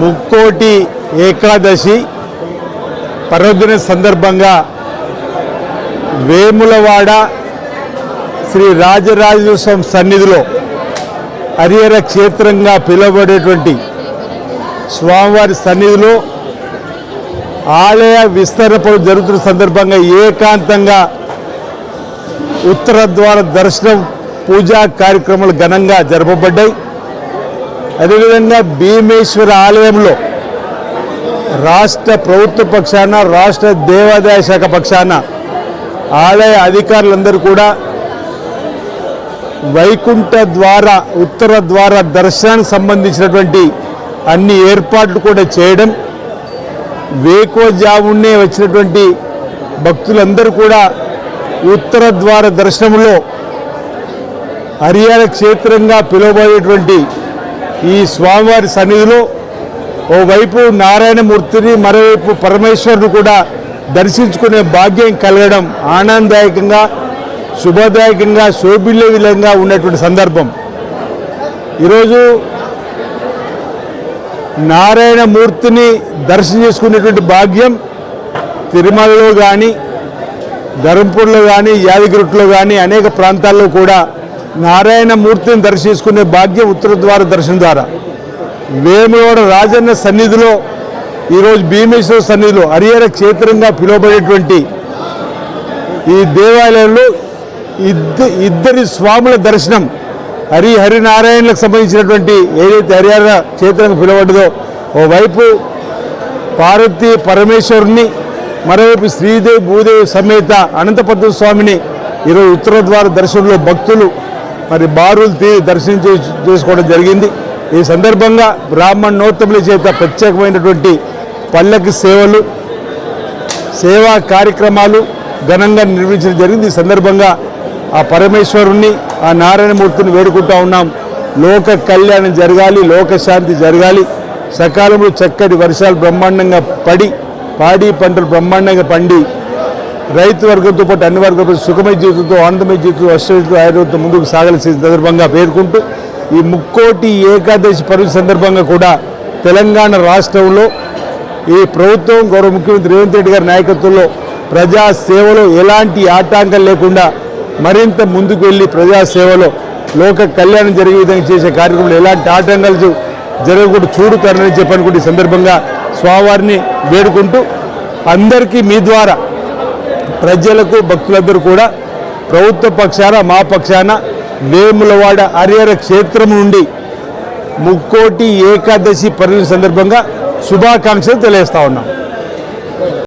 ముక్కోటి ఏకాదశి పర్వదిన సందర్భంగా వేములవాడ శ్రీ రాజరాజేశ్వరం సన్నిధిలో హరిహర క్షేత్రంగా పిలువబడేటువంటి స్వామివారి సన్నిధిలో ఆలయ విస్తరణ పనులు జరుగుతున్న సందర్భంగా ఏకాంతంగా ఉత్తర ద్వార దర్శనం పూజా కార్యక్రమాలు ఘనంగా జరపబడ్డాయి. అదేవిధంగా భీమేశ్వర ఆలయంలో రాష్ట్ర ప్రభుత్వ పక్షాన రాష్ట్ర దేవాదాయ శాఖ పక్షాన ఆలయ అధికారులందరూ కూడా వైకుంఠ ద్వార ఉత్తర ద్వార దర్శనానికి సంబంధించినటువంటి అన్ని ఏర్పాట్లు కూడా చేయడం వేకోజామునే వచ్చినటువంటి భక్తులందరూ కూడా ఉత్తర ద్వార దర్శనంలో హరియాణ క్షేత్రంగా పిలువబడేటువంటి ఈ స్వామివారి సన్నిధిలో ఓవైపు నారాయణమూర్తిని మరోవైపు పరమేశ్వరుడు కూడా దర్శించుకునే భాగ్యం కలగడం ఆనందదాయకంగా శుభదాయకంగా శోభిల్లే విధంగా ఉన్నటువంటి సందర్భం. ఈరోజు నారాయణమూర్తిని దర్శనం చేసుకునేటువంటి భాగ్యం తిరుమలలో కానీ ధర్మపూర్లో కానీ యాదగిరిలో కానీ అనేక ప్రాంతాల్లో కూడా నారాయణమూర్తిని దర్శించుకునే భాగ్యం ఉత్తర ద్వార దర్శనం ద్వారా. వేములవాడ రాజన్న సన్నిధిలో ఈరోజు భీమేశ్వర సన్నిధిలో హరిహర క్షేత్రంగా పిలువబడేటువంటి ఈ దేవాలయంలో ఇద్ద ఇద్దరి స్వాముల దర్శనం హరి హరినారాయణలకు సంబంధించినటువంటి ఏదైతే హరిహర క్షేత్రంగా పిలువబడ్డదో ఓవైపు పార్వతీ పరమేశ్వరుని మరోవైపు శ్రీదేవి భూదేవి సమేత అనంతపద్మ స్వామిని ఈరోజు ఉత్తర ద్వార దర్శనంలో భక్తులు మరి బారులు తీ దర్శనం చేసుకోవడం జరిగింది. ఈ సందర్భంగా బ్రాహ్మణోత్తముల చేత ప్రత్యేకమైనటువంటి పల్లకి సేవలు సేవా కార్యక్రమాలు ఘనంగా నిర్వహించడం జరిగింది. ఈ సందర్భంగా ఆ పరమేశ్వరుణ్ణి ఆ నారాయణమూర్తిని వేడుకుంటా ఉన్నాం. లోక కళ్యాణం జరగాలి లోకశాంతి జరగాలి. సకాలంలో చక్కటి వర్షాలు బ్రహ్మాండంగా పడి పాడి పంటలు బ్రహ్మాండంగా పండి రైతు వర్గంతో పాటు అన్ని వర్గాలతో సుఖమయ జీవితంతో ఆనందమయ జీవితంతో అష్టవితో ఆయుర్వేదంతో ముందుకు సాగాల్సిన సందర్భంగా పేర్కొంటూ ఈ ముక్కోటి ఏకాదశి పర్వ సందర్భంగా కూడా తెలంగాణ రాష్ట్రంలో ఈ ప్రభుత్వం గౌరవ ముఖ్యమంత్రి రేవంత్ రెడ్డి గారి నాయకత్వంలో ప్రజా సేవలో ఎలాంటి ఆటంకం లేకుండా మరింత ముందుకు వెళ్ళి ప్రజా సేవలో లోక కళ్యాణం జరిగే విధంగా చేసే కార్యక్రమంలో ఎలాంటి ఆటంకాలు జరగకుండా చూడుతారని చెప్పనుకుంటే సందర్భంగా స్వామివారిని వేడుకుంటూ అందరికీ మీ ద్వారా ప్రజలకు భక్తులందరూ కూడా ప్రభుత్వ పక్షాన మా పక్షాన వేములవాడ హరిహర క్షేత్రం నుండి ముక్కోటి ఏకాదశి పర్వ సందర్భంగా శుభాకాంక్షలు తెలియజేస్తా ఉన్నాం.